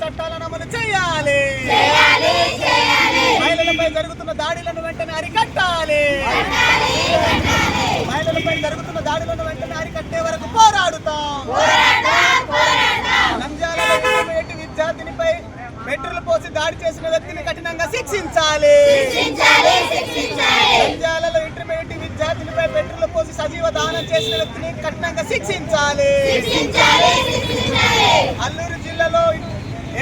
చట్టాలను అమలు చేయాలి. మహిళలపై జరుగుతున్న దాడులను వెంటనే అరికట్టాలి. మహిళలపై జరుగుతున్న దాడులను వెంటనే అరికట్టే వరకు పోరాడుతాం. నంద్యాల విద్యార్థినిపై పెట్రోల్ పోసి దాడి చేసిన వ్యక్తిని కఠినంగా శిక్షించాలి. నంద్యాలలో ఇంటర్మీడియట్ విద్యార్థులపై పెట్రోల్ పోసి సజీవ దానం చేసిన వ్యక్తిని కఠినంగా శిక్షించాలి. అల్లూరు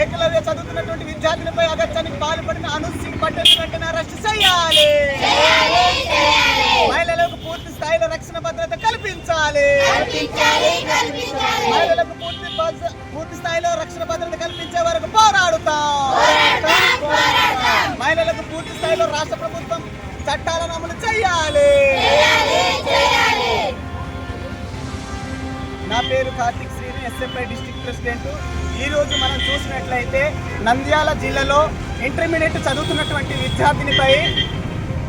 ఏకలవ్య చదువుతున్నటువంటి విద్యార్థులపై అగత్యానికి పాల్పడిన అనుజ్ సింగ్ పటేల్ వెంటనే అరెస్ట్ చేయాలి. మహిళలకు పూర్తి స్థాయిలో రక్షణ భద్రత కల్పించాలి. మహిళలకు పూర్తి పూర్తి స్థాయిలో రక్షణ భద్రత కల్పించే వరకు పోరాడుతాం. మహిళలకు పూర్తి స్థాయిలో రాష్ట్ర ప్రభుత్వం చట్టాలను అమలు చేయాలి. నా పేరు Karthik Srini SFI district president. ఈరోజు మనం చూసినట్లయితే నంద్యాల జిల్లాలో ఇంటర్మీడియట్ చదువుతున్నటువంటి విద్యార్థినిపై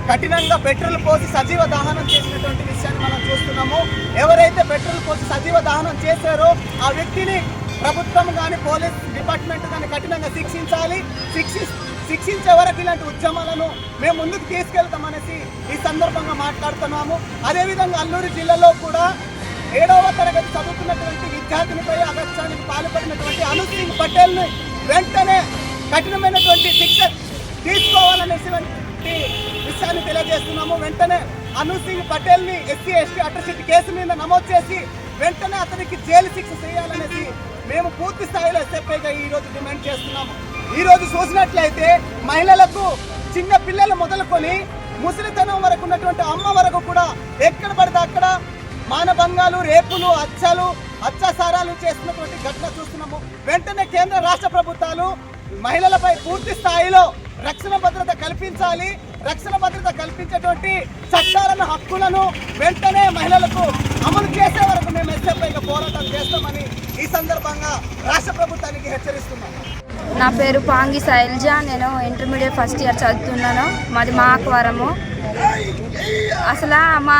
కఠినంగా పెట్రోల్ పోసి సజీవ దహనం చేసినటువంటి విషయాన్ని మనం చూస్తున్నాము. ఎవరైతే పెట్రోల్ పోసి సజీవ దహనం చేశారో ఆ వ్యక్తిని ప్రభుత్వం కానీ పోలీస్ డిపార్ట్మెంట్ కానీ కఠినంగా శిక్షించాలి. శిక్షి శిక్షించే వరకు ఇలాంటి ఉద్యమాలను మేము ముందుకు తీసుకెళ్తామనేసి ఈ సందర్భంగా మాట్లాడుతున్నాము. అదేవిధంగా అల్లూరు జిల్లాలో కూడా ఏడవ తరగతి చదువుతున్నటువంటి విద్యార్థినిపై అగత్యానికి పాల్పడినటువంటి పటేల్ని వెంటనే కఠినమైనటువంటి శిక్ష తీసుకోవాలనేటువంటి విషయాన్ని తెలియజేస్తున్నాము. వెంటనే అనుసింగ్ పటేల్ని ఎస్సీ ఎస్టీ అట్రసిటీ కేసు మీద నమోదు చేసి వెంటనే అతనికి జైలు శిక్ష చేయాలనేసి మేము పూర్తి స్థాయిలో ఎస్ఎఫ్ఐగా ఈరోజు డిమాండ్ చేస్తున్నాము. ఈరోజు చూసినట్లయితే మహిళలకు చిన్న పిల్లలు మొదలుకొని ముసలితనం వరకు ఉన్నటువంటి అమ్మ వరకు కూడా ఎక్కడ పడితే అక్కడ మానభంగాలు రేపులు అచ్చలు అత్యాచారాలు చేస్తున్నటువంటి ఘటన చూస్తున్నాము. వెంటనే కేంద్ర రాష్ట్ర ప్రభుత్వాలు మహిళలపై పూర్తి స్థాయిలో రక్షణ భద్రత కల్పించాలి. రక్షణ భద్రత కల్పించేటువంటి చట్టాలను హక్కులను వెంటనే మహిళలకు అమలు చేసే వరకు మేము ఎస్ఎఫ్ఐగా పోరాటం చేస్తామని ఈ సందర్భంగా రాష్ట్ర ప్రభుత్వానికి హెచ్చరిస్తున్నాం నా పేరు పాంగి శైలజ. నేను ఇంటర్మీడియట్ ఫస్ట్ ఇయర్ చదువుతున్నాను. మాది మాకవరము అసలు మా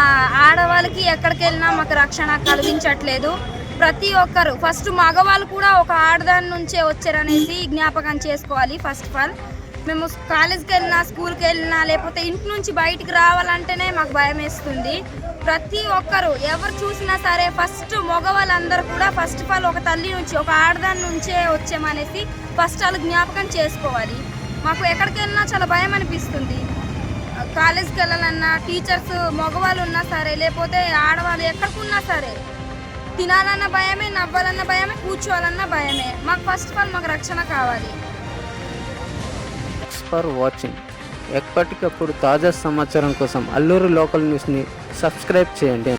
ఆడవాళ్ళకి ఎక్కడికి వెళ్ళినా మాకు రక్షణ కలిగించట్లేదు. ప్రతి ఒక్కరు ఫస్ట్ మగవాళ్ళు కూడా ఒక ఆడదాని నుంచే వచ్చారనేసి జ్ఞాపకం చేసుకోవాలి ఫస్ట్ ఆఫ్ ఆల్ మేము కాలేజ్కి వెళ్ళినా స్కూల్కి వెళ్ళినా లేకపోతే ఇంటి నుంచి బయటికి రావాలంటేనే మాకు భయం వేస్తుంది. ప్రతి ఒక్కరు ఎవరు చూసినా సరే ఫస్ట్ మగవాళ్ళందరూ కూడా ఫస్ట్ ఆఫ్ ఆల్ ఒక తల్లి నుంచి ఒక ఆడదాని నుంచే వచ్చామనేసి ఫస్ట్ వాళ్ళు జ్ఞాపకం చేసుకోవాలి. మాకు ఎక్కడికి వెళ్ళినా చాలా భయం అనిపిస్తుంది. కాలేజ్కి వెళ్ళాలన్నా టీచర్స్ మగవాళ్ళు ఉన్నా సరే లేకపోతే ఆడవాళ్ళు ఎక్కడికి ఉన్నా సరే తినాలన్న భయమే నవ్వాలన్న భయమే కూర్చోవాలన్న భయమే. మాకు ఫస్ట్ ఆఫ్ ఆల్ మాకు రక్షణ కావాలి. ఫర్ వాచింగ్ ఎప్పటికప్పుడు తాజా సమాచారం కోసం అల్లూరు లోకల్ న్యూస్ని సబ్స్క్రైబ్ చేయండి.